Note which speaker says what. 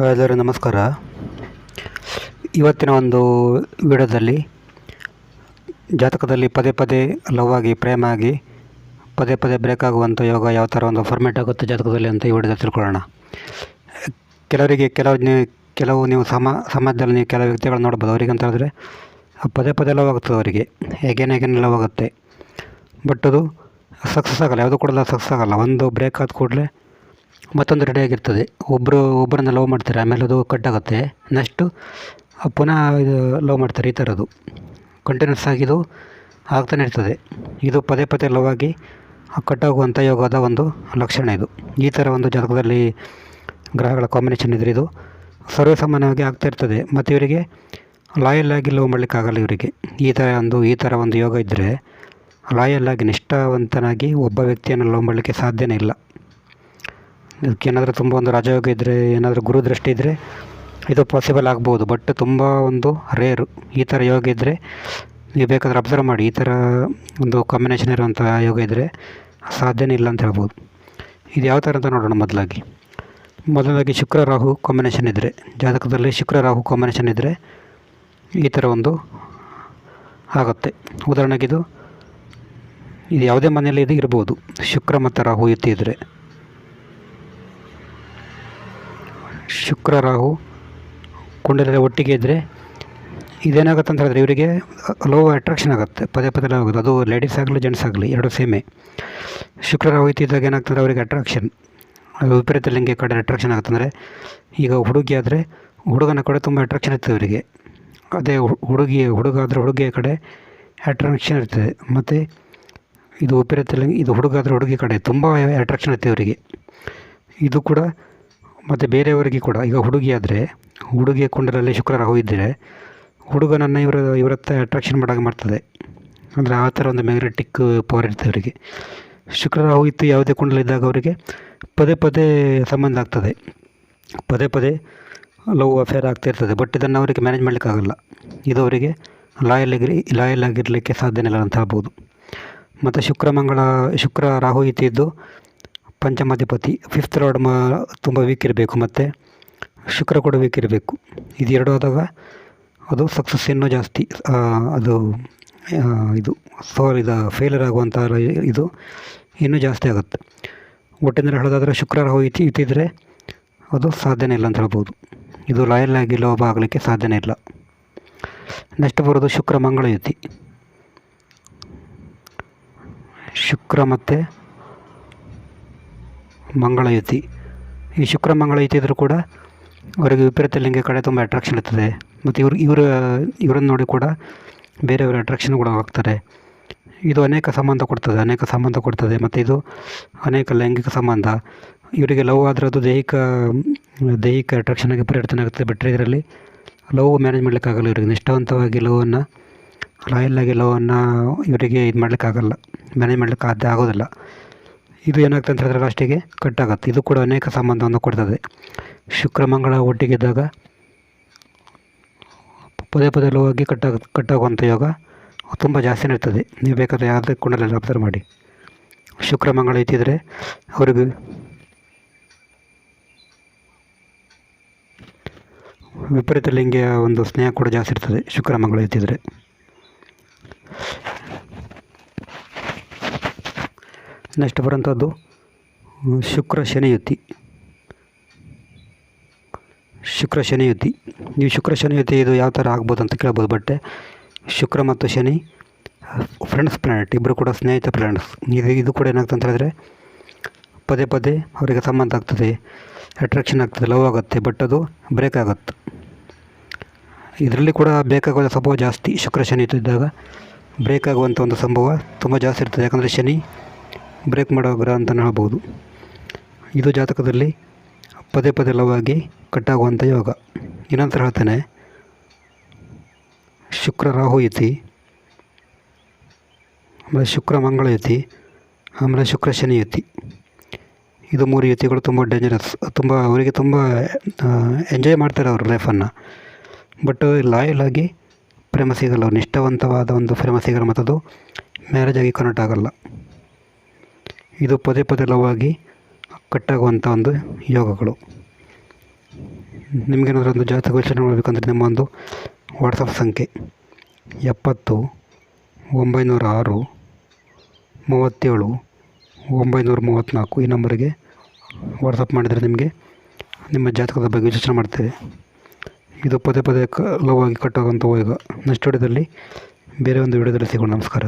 Speaker 1: ಎಲ್ಲರಿಗೂ ನಮಸ್ಕಾರ. ಇವತ್ತಿನ ಒಂದು ವಿಡಿಯೋದಲ್ಲಿ ಜಾತಕದಲ್ಲಿ ಪದೇ ಪದೇ ಲವ್ ಆಗಿ ಪ್ರೇಮ ಆಗಿ ಪದೇ ಪದೇ ಬ್ರೇಕ್ ಆಗುವಂಥ ಯೋಗ ಯಾವ ಥರ ಒಂದು ಫಾರ್ಮೇಟ್ ಆಗುತ್ತೆ ಜಾತಕದಲ್ಲಿ ಅಂತ ಈ ವಿಡಿಯೋದಲ್ಲಿ ತಿಳ್ಕೊಳ್ಳೋಣ. ಕೆಲವರಿಗೆ ಕೆಲವು ಕೆಲವು ನೀವು ಸಮ, ಸಮಾಜದಲ್ಲಿ ನೀವು ಕೆಲವು ವ್ಯಕ್ತಿಗಳು ನೋಡ್ಬೋದು. ಅವರಿಗೆ ಅಂತ ಹೇಳಿದ್ರೆ ಪದೇ ಪದೇ ಲವ್ ಆಗುತ್ತದೆ ಅವರಿಗೆ. ಹೇಗೇನು ಹೇಗೇನು ಲವ್ ಆಗುತ್ತೆ. ಬಟ್ ಅದು ಸಕ್ಸಸ್ ಆಗಲ್ಲ. ಯಾವುದೂ ಕೂಡ ಸಕ್ಸಸ್ ಆಗಲ್ಲ. ಒಂದು ಬ್ರೇಕ್ ಆದ ಕೂಡಲೇ ಮತ್ತೊಂದು ರೆಡಿಯಾಗಿರ್ತದೆ ಒಬ್ಬರು ಒಬ್ಬರನ್ನ ಲವ್ ಮಾಡ್ತಾರೆ, ಆಮೇಲೆ ಅದು ಕಟ್ ಆಗುತ್ತೆ ನೆಕ್ಸ್ಟು ಪುನಃ ಇದು ಲವ್ ಮಾಡ್ತಾರೆ ಈ ಥರದ್ದು ಕಂಟಿನ್ಯೂಸ್ ಆಗಿದು ಆಗ್ತಾನೆ ಇರ್ತದೆ. ಇದು ಪದೇ ಪದೇ ಲವ್ ಆಗಿ ಕಟ್ಟಾಗುವಂಥ ಯೋಗದ ಒಂದು ಲಕ್ಷಣ ಇದು. ಈ ಥರ ಒಂದು ಜಾತಕದಲ್ಲಿ ಗ್ರಹಗಳ ಕಾಂಬಿನೇಷನ್ ಇದ್ರೆ ಇದು ಸರ್ವೇಸಾಮಾನ್ಯವಾಗಿ ಆಗ್ತಾ ಇರ್ತದೆ. ಮತ್ತು ಇವರಿಗೆ ಲಾಯಲ್ ಆಗಿ ಲವ್ ಮಾಡಲಿಕ್ಕಾಗಲ್ಲ ಇವರಿಗೆ. ಈ ಥರ ಒಂದು, ಈ ಥರ ಒಂದು ಯೋಗ ಇದ್ದರೆ ಲಾಯಲ್ ಆಗಿ ನಿಷ್ಠಾವಂತನಾಗಿ ಒಬ್ಬ ವ್ಯಕ್ತಿಯನ್ನು ಲವ್ ಮಾಡಲಿಕ್ಕೆ ಸಾಧ್ಯನೇ ಇಲ್ಲ. ಇದಕ್ಕೇನಾದರೂ ತುಂಬ ಒಂದು ರಾಜಯೋಗ ಇದ್ದರೆ ಏನಾದರೂ ಗುರು ದೃಷ್ಟಿ ಇದ್ದರೆ ಇದು ಪಾಸಿಬಲ್ ಆಗ್ಬೋದು. ಬಟ್ ತುಂಬ ಒಂದು ರೇರು ಈ ಥರ ಯೋಗ ಇದ್ದರೆ ನೀವು ಬೇಕಾದರೆ ಅಬ್ಸರ್ವ್ ಮಾಡಿ. ಈ ಥರ ಒಂದು ಕಾಂಬಿನೇಷನ್ ಇರುವಂಥ ಯೋಗ ಇದ್ದರೆ ಸಾಧ್ಯನೇ ಇಲ್ಲ ಅಂತ ಹೇಳ್ಬೋದು. ಇದು ಯಾವ ಥರ ಅಂತ ನೋಡೋಣ ಮೊದಲಾಗಿ. ಮೊದಲಾಗಿ ಶುಕ್ರ, ರಾಹು ಕಾಂಬಿನೇಷನ್ ಇದ್ದರೆ ಜಾತಕದಲ್ಲಿ ಶುಕ್ರ, ರಾಹು ಕಾಂಬಿನೇಷನ್ ಇದ್ದರೆ ಈ ಥರ ಒಂದು ಆಗುತ್ತೆ. ಉದಾಹರಣೆಗೆ ಇದು ಇದು ಯಾವುದೇ ಮನೆಯಲ್ಲಿ ಇದು ಇರ್ಬೋದು. ಶುಕ್ರ ಮತ್ತು ರಾಹು ಯುತಿ ಇದ್ದರೆ ಶುಕ್ರ, ರಾಹು ಕುಂಡಲಲ್ಲಿ ಒಟ್ಟಿಗೆ ಇದ್ದರೆ ಇದೇನಾಗುತ್ತೆ ಅಂತ ಹೇಳಿದ್ರೆ ಇವರಿಗೆ ಲೋ ಅಟ್ರಾಕ್ಷನ್ ಆಗುತ್ತೆ. ಪದೇ ಪದೇ ಆಗುತ್ತೆ. ಅದು ಲೇಡೀಸ್ ಆಗಲಿ ಜೆಂಟ್ಸ್ ಆಗಲಿ, ಎರಡು ಸೇಮೆ ಶುಕ್ರ, ರಾಹು ಇದ್ದಾಗ ಏನಾಗ್ತದೆ? ಅವರಿಗೆ ಅಟ್ರಾಕ್ಷನ್ ವಿಪರೀತ ಲಿಂಗ ಕಡೆ ಅಟ್ರಾಕ್ಷನ್ ಆಗುತ್ತೆ. ಅಂದರೆ ಈಗ ಹುಡುಗಿ ಆದರೆ ಹುಡುಗನ ಕಡೆ ತುಂಬ ಅಟ್ರಾಕ್ಷನ್ ಇರ್ತದೆ ಅವರಿಗೆ. ಅದೇ ಹುಡುಗಿ, ಹುಡುಗ ಆದರೆ ಹುಡುಗಿಯ ಕಡೆ ಅಟ್ರಾಕ್ಷನ್ ಇರ್ತದೆ. ಮತ್ತು ಇದು ವಿಪರೀತ ಲಿಂಗ, ಇದು ಹುಡುಗ ಆದರೆ ಹುಡುಗಿ ಕಡೆ ತುಂಬ ಅಟ್ರಾಕ್ಷನ್ ಇರ್ತದೆ ಅವರಿಗೆ. ಇದು ಕೂಡ ಮತ್ತು ಬೇರೆಯವರಿಗೆ ಕೂಡ, ಈಗ ಹುಡುಗಿ ಆದರೆ, ಹುಡುಗಿಯ ಕುಂಡಲಲ್ಲಿ ಶುಕ್ರ ರಾಹು ಇದ್ದರೆ ಹುಡುಗನನ್ನು ಇವರ ಇವರತ್ತ ಅಟ್ರಾಕ್ಷನ್ ಮಾಡಾಗ ಮಾಡ್ತದೆ. ಅಂದರೆ ಆ ಥರ ಒಂದು ಮ್ಯಾಗ್ನೆಟಿಕ್ ಪವರ್ ಇರ್ತದೆ ಅವರಿಗೆ. ಶುಕ್ರ ರಾಹು ಇತ್ತು ಯಾವುದೇ ಕುಂಡಲಿದ್ದಾಗ ಅವರಿಗೆ ಪದೇ ಪದೇ ಸಂಬಂಧ ಆಗ್ತದೆ. ಪದೇ ಪದೇ ಲವ್ ಅಫೇರ್ ಆಗ್ತಿರ್ತದೆ ಬಟ್ ಇದನ್ನು ಅವರಿಗೆ ಮ್ಯಾನೇಜ್ ಮಾಡಲಿಕ್ಕಾಗಲ್ಲ ಇದು ಅವರಿಗೆ ಲಾಯಲ್ ಆಗಿರಿ ಲಾಯಲ್ ಆಗಿರಲಿಕ್ಕೆ ಸಾಧ್ಯನೇ ಇಲ್ಲ ಅಂತ ಹೇಳ್ಬೋದು. ಮತ್ತು ಶುಕ್ರ ಮಂಗಳ, ಶುಕ್ರ ರಾಹು ಇತ್ತಿದ್ದು ಪಂಚಮಾಧಿಪತಿ ಫಿಫ್ತ್ ಲಾರ್ಡ್ ಮ ತುಂಬ ವೀಕ್ ಇರಬೇಕು ಮತ್ತು ಶುಕ್ರ ಕೂಡ ವೀಕ್ ಇರಬೇಕು. ಇದು ಎರಡು ಆದಾಗ ಅದು ಸಕ್ಸಸ್ ಇನ್ನೂ ಜಾಸ್ತಿ ಅದು ಇದು ಸೋಲ್ ಇದು ಫೇಲರ್ ಆಗುವಂಥ ಇದು ಇನ್ನೂ ಜಾಸ್ತಿ ಆಗುತ್ತೆ. ಒಟ್ಟಿನಲ್ಲಿ ಹೇಳೋದಾದರೆ ಶುಕ್ರ ರಾಹು ಇತಿ ಇತ್ತಿದ್ರೆ ಅದು ಸಾಧ್ಯನೇ ಇಲ್ಲ ಅಂತ ಹೇಳ್ಬೋದು. ಇದು ಲಾಯಲ್ ಆಗಿ ಲೋಭ ಆಗಲಿಕ್ಕೆ ಸಾಧ್ಯನೇ ಇಲ್ಲ. ನೆಕ್ಸ್ಟ್ ಬರೋದು ಶುಕ್ರ, ಮಂಗಳ ಯುತಿ. ಶುಕ್ರ ಮತ್ತು ಮಂಗಳ ಯುತಿ. ಈ ಶುಕ್ರ ಮಂಗಳಯುತಿ ಇದ್ದರೂ ಕೂಡ ಅವರಿಗೆ ವಿಪರೀತ ಲಿಂಗ ಕಡೆ ತುಂಬ ಅಟ್ರಾಕ್ಷನ್ ಇರ್ತದೆ. ಮತ್ತು ಇವ್ರು, ಇವರ, ಇವರನ್ನು ನೋಡಿ ಕೂಡ ಬೇರೆಯವರ ಅಟ್ರಾಕ್ಷನ್ ಕೂಡ ಹೋಗ್ತಾರೆ. ಇದು ಅನೇಕ ಸಂಬಂಧ ಕೊಡ್ತದೆ, ಅನೇಕ ಸಂಬಂಧ ಕೊಡ್ತದೆ. ಮತ್ತು ಇದು ಅನೇಕ ಲೈಂಗಿಕ ಸಂಬಂಧ. ಇವರಿಗೆ ಲವ್ ಆದರೆ ಅದು ದೈಹಿಕ ದೈಹಿಕ ಅಟ್ರಾಕ್ಷನಾಗಿ ಪರಿವರ್ತನೆ ಆಗುತ್ತದೆ ಬಿಟ್ಟರೆ ಇದರಲ್ಲಿ ಲವ್ ಮ್ಯಾನೇಜ್ ಮಾಡಲಿಕ್ಕಾಗಲ್ಲ ಇವರಿಗೆ. ನಿಷ್ಠಾವಂತವಾಗಿ ಲವನ್ನು ಲಾಯಲ್ಲಾಗಿ ಲವನ್ನು ಇವರಿಗೆ ಇದು ಮಾಡಲಿಕ್ಕಾಗಲ್ಲ ಮ್ಯಾನೇಜ್ ಮಾಡಲಿಕ್ಕೆ ಆದ್ಯ ಆಗೋದಿಲ್ಲ. ಇದು ಏನಾಗ್ತದೆ ಅಂತ ಹೇಳಿದ್ರೆ ಲಾಸ್ಟಿಗೆ ಕಟ್ಟಾಗುತ್ತೆ. ಇದು ಕೂಡ ಅನೇಕ ಸಂಬಂಧವನ್ನು ಕೊಡ್ತದೆ. ಶುಕ್ರ, ಮಂಗಳ ಒಟ್ಟಿಗಿದ್ದಾಗ ಪದೇ ಪದೇ ಲೋ ಕಟ್ಟಾಗ ಕಟ್ಟಾಗುವಂಥ ಯೋಗ ತುಂಬ ಜಾಸ್ತಿನೇ ಇರ್ತದೆ ನೀವು ಬೇಕಾದರೆ ಯಾವುದೇ ಕುಂಡಲಲ್ಲಿ ಅಬ್ಸರ್ವ್ ಮಾಡಿ. ಶುಕ್ರ, ಮಂಗಳ ಇತ್ತಿದ್ರೆ ಅವ್ರಿಗೆ ವಿಪರೀತ ಲಿಂಗಿಯ ಒಂದು ಸ್ನೇಹ ಕೂಡ ಜಾಸ್ತಿ ಇರ್ತದೆ ಶುಕ್ರ, ಮಂಗಳ ಇತ್ತಿದ್ರೆ ನೆಕ್ಸ್ಟ್ ಬರೋಂಥದ್ದು ಶುಕ್ರ ಶನಿಯುತಿ. ಶುಕ್ರ ಶನಿಯುತಿ. ನೀವು ಶುಕ್ರ ಶನಿಯುತಿ ಇದು ಯಾವ ಥರ ಆಗ್ಬೋದು ಅಂತ ಕೇಳ್ಬೋದು, ಬಟ್ ಶುಕ್ರ ಮತ್ತು ಶನಿ ಫ್ರೆಂಡ್ಸ್ ಪ್ಲ್ಯಾನೆಟ್ ಇಬ್ಬರು ಕೂಡ ಸ್ನೇಹಿತ ಪ್ಲ್ಯಾನೆಟ್ಸ್ ಇದು ಇದು ಕೂಡ ಏನಾಗ್ತದೆ ಅಂತ ಹೇಳಿದ್ರೆ, ಪದೇ ಪದೇ ಅವರಿಗೆ ಸಂಬಂಧ ಆಗ್ತದೆ ಅಟ್ರಾಕ್ಷನ್ ಆಗ್ತದೆ ಲವ್ ಆಗುತ್ತೆ ಬಟ್ ಅದು ಬ್ರೇಕ್ ಆಗುತ್ತೆ. ಇದರಲ್ಲಿ ಕೂಡ ಬೇಕಾಗುವ ಸಂಭವ ಜಾಸ್ತಿ. ಶುಕ್ರ ಶನಿ ಇದ್ದಾಗ ಬ್ರೇಕ್ ಆಗುವಂಥ ಒಂದು ಸಂಭವ ತುಂಬ ಜಾಸ್ತಿ ಇರ್ತದೆ. ಯಾಕಂದರೆ ಶನಿ ಬ್ರೇಕ್ ಮಾಡೋ ಗ್ರಹ ಅಂತಲೇ ಹೇಳ್ಬೋದು. ಇದು ಜಾತಕದಲ್ಲಿ ಪದೇ ಪದೇ ಲವಾಗಿ ಕಟ್ಟಾಗುವಂಥ ಯೋಗ. ಏನಂತ ಹೇಳ್ತೇನೆ. ಶುಕ್ರ ರಾಹು ಯತಿ ಆಮೇಲೆ ಶುಕ್ರ ಮಂಗಳ ಯತಿ ಆಮೇಲೆ ಶುಕ್ರ ಶನಿ ಯುತಿ ಇದು ಮೂರು ಯುತಿಗಳು ತುಂಬ ಡೇಂಜರಸ್ ತುಂಬ ಅವರಿಗೆ ತುಂಬ ಎಂಜಾಯ್ ಮಾಡ್ತಾರೆ ಅವ್ರ ಲೈಫನ್ನು ಬಟ್ ಲಾಯಲ್ ಆಗಿ ಪ್ರೇಮ ಸಿಗಲ್ಲ ನಿಷ್ಠಾವಂತವಾದ ಒಂದು ಪ್ರೇಮ ಸಿಗಲ್ಲ ಮತ್ತದು ಮ್ಯಾರೇಜ್ ಆಗಿ ಕನೆಕ್ಟ್ ಆಗಲ್ಲ. ಇದು ಪದೇ ಪದೇ ಲವಾಗಿ ಕಟ್ಟಾಗುವಂಥ ಒಂದು ಯೋಗಗಳು. ನಿಮಗೇನಾದರೂ ಒಂದು ಜಾತಕ ಕ್ವಶನ್ ಮಾಡಬೇಕಂದ್ರೆ ನಿಮ್ಮ ಒಂದು ವಾಟ್ಸಪ್ ಸಂಖ್ಯೆ ಎಪ್ಪತ್ತು ಒಂಬೈನೂರ ಆರು ಮೂವತ್ತೇಳು ಒಂಬೈನೂರ ಮೂವತ್ತ್ನಾಲ್ಕು ಈ ನಂಬರಿಗೆ ವಾಟ್ಸಪ್ ಮಾಡಿದರೆ ನಿಮಗೆ ನಿಮ್ಮ ಜಾತಕದ ಬಗ್ಗೆ ವಿಚಾರಣೆ ಮಾಡ್ತೇವೆ. ಇದು ಪದೇ ಪದೇ ಲವ್ ಆಗಿ ಕಟ್ಟಾಗುವಂಥ ಈಗ ನೆಕ್ಸ್ಟ್ ವಿಡಿಯೋದಲ್ಲಿ ಬೇರೆ ಒಂದು ವಿಡಿಯೋದಲ್ಲಿ ಸಿಗೋಣ. ನಮಸ್ಕಾರ.